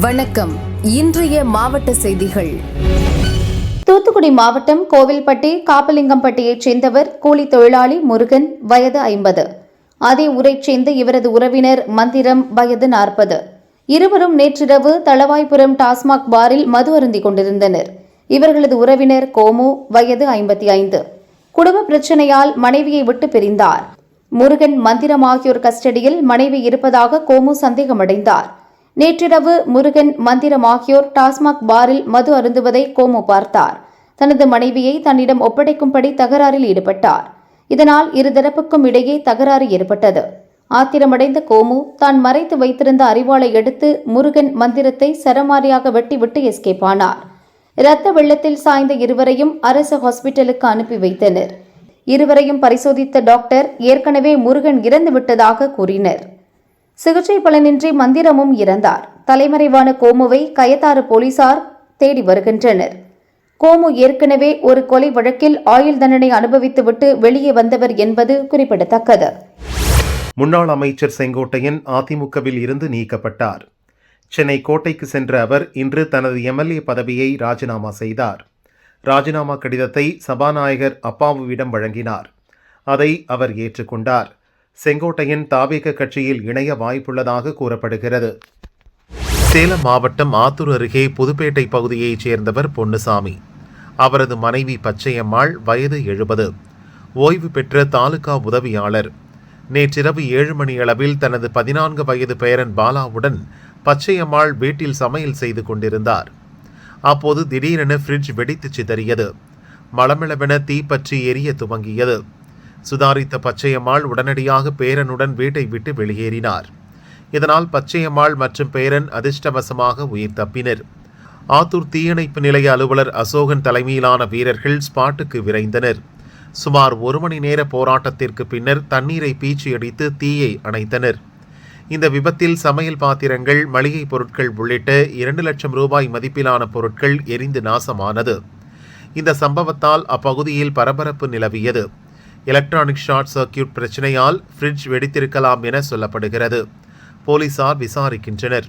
வணக்கம். இன்றைய மாவட்ட செய்திகள். தூத்துக்குடி மாவட்டம் கோவில்பட்டி காப்பலிங்கம்பட்டியைச் சேர்ந்தவர் கூலி தொழிலாளி முருகன் வயது ஐம்பது. அதே ஊரைச் சேர்ந்த இவரது உறவினர் மந்திரம் வயது நாற்பது. இருவரும் நேற்றிரவு தளவாய்புரம் டாஸ்மாக் பாரில் மது அருந்திக் கொண்டிருந்தனர். இவர்களது உறவினர் கோமு வயது ஐம்பத்தி ஐந்து. குடும்ப பிரச்சனையால் மனைவியை விட்டு பிரிந்தார். முருகன் மந்திரம் ஆகியோர் கஸ்டடியில் மனைவி இருப்பதாக கோமு சந்தேகமடைந்தார். நேற்றிரவு முருகன் மந்திரம் ஆகியோர் டாஸ்மாக் பாரில் மது அருந்துவதை கோமு பார்த்தார். தனது மனைவியை தன்னிடம் ஒப்படைக்கும்படி தகராறில் ஈடுபட்டார். இதனால் இருதரப்புக்கும் இடையே தகராறு ஏற்பட்டது. ஆத்திரமடைந்த கோமு தான் மறைத்து வைத்திருந்த அறிவாளை எடுத்து முருகன் மந்திரத்தை சரமாரியாக வெட்டிவிட்டு எஸ்கேப் ஆனார். இரத்த வெள்ளத்தில் சாய்ந்த இருவரையும் அரசு ஹாஸ்பிட்டலுக்கு அனுப்பி வைத்தனர். இருவரையும் பரிசோதித்த டாக்டர் ஏற்கனவே முருகன் இறந்து விட்டதாக கூறினர். சிகிச்சை பலனின்றி மந்திரமும் இறந்தார். தலைமறைவான கோமுவை கயத்தாறு போலீசார் தேடி வருகின்றனர். கோமு ஏற்கனவே ஒரு கொலை வழக்கில் ஆயுள் தண்டனை அனுபவித்துவிட்டு வெளியே வந்தவர் என்பது குறிப்பிடத்தக்கது. முன்னாள் அமைச்சர் செங்கோட்டையன் அதிமுகவில் இருந்து நீக்கப்பட்டார். சென்னை கோட்டைக்கு சென்ற அவர் இன்று தனது எம்எல்ஏ பதவியை ராஜினாமா செய்தார். ராஜினாமா கடிதத்தை சபாநாயகர் அப்பாவுவிடம் வழங்கினார். அதை அவர் ஏற்றுக்கொண்டார். செங்கோட்டையின் தாவேக கட்சியில் இணைய வாய்ப்புள்ளதாக கூறப்படுகிறது. சேலம் மாவட்டம் ஆத்தூர் அருகே புதுப்பேட்டை பகுதியைச் சேர்ந்தவர் பொன்னுசாமி. அவரது மனைவி பச்சையம்மாள் வயது எழுபது. ஓய்வு பெற்ற தாலுகா உதவியாளர். நேற்றிரவு ஏழு மணியளவில் தனது பதினான்கு வயது பேரன் பாலாவுடன் பச்சையம்மாள் வீட்டில் சமையல் செய்து கொண்டிருந்தார். அப்போது திடீரென ஃப்ரிட்ஜ் வெடித்து சிதறியது. மளமளவென தீப்பற்றி எரிய துவங்கியது. சுதாரித்த பச்சையம்மாள் உடனடியாக பேரனுடன் வீட்டை விட்டு வெளியேறினார். இதனால் பச்சையம்மாள் மற்றும் பேரன் அதிர்ஷ்டவசமாக உயிர் தப்பினர். ஆத்தூர் தீயணைப்பு நிலைய அலுவலர் அசோகன் தலைமையிலான வீரர்கள் ஸ்பாட்டுக்கு விரைந்தனர். சுமார் ஒரு மணி நேர போராட்டத்திற்கு பின்னர் தண்ணீரை பீச்சியடித்து தீயை அணைத்தனர். இந்த விபத்தில் சமையல் பாத்திரங்கள் மளிகை பொருட்கள் உள்ளிட்ட இரண்டு லட்சம் ரூபாய் மதிப்பிலான பொருட்கள் எரிந்து நாசமானது. இந்த சம்பவத்தால் அப்பகுதியில் பரபரப்பு நிலவியது. எலக்ட்ரானிக் ஷார்ட் சர்க்கியூட் பிரச்சனையால் ஃப்ரிட்ஜ் வெடித்திருக்கலாம் என சொல்லப்படுகிறது. போலீசார் விசாரிக்கின்றனர்.